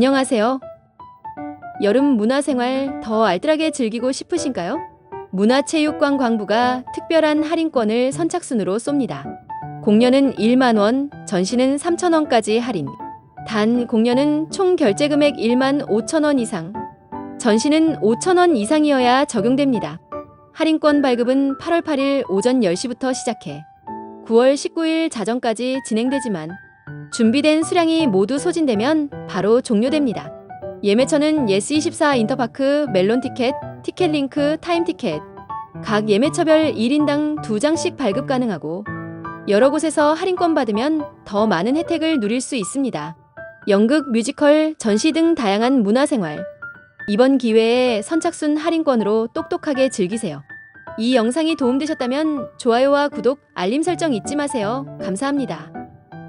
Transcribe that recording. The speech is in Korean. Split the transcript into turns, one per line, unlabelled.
안녕하세요. 여름 문화생활 더 알뜰하게 즐기고 싶으신가요? 문화체육관 광부가 특별한 할인권을 선착순으로 쏩니다. 공연은 1만원, 전시는 3천원까지 할인. 단 공연은 총 결제 금액 1만 5천원 이상, 전시는 5천원 이상이어야 적용됩니다. 할인권 발급은 8월 8일 오전 10시부터 시작해 9월 19일 자정까지 진행되지만 준비된 수량이 모두 소진되면 바로 종료됩니다. 예매처는 예스24 인터파크 멜론 티켓, 티켓 링크 타임 티켓. 각 예매처별 1인당 2장씩 발급 가능하고 여러 곳에서 할인권 받으면 더 많은 혜택을 누릴 수 있습니다. 연극, 뮤지컬, 전시 등 다양한 문화생활. 이번 기회에 선착순 할인권으로 똑똑하게 즐기세요. 이 영상이 도움되셨다면 좋아요와 구독, 알림 설정 잊지 마세요. 감사합니다.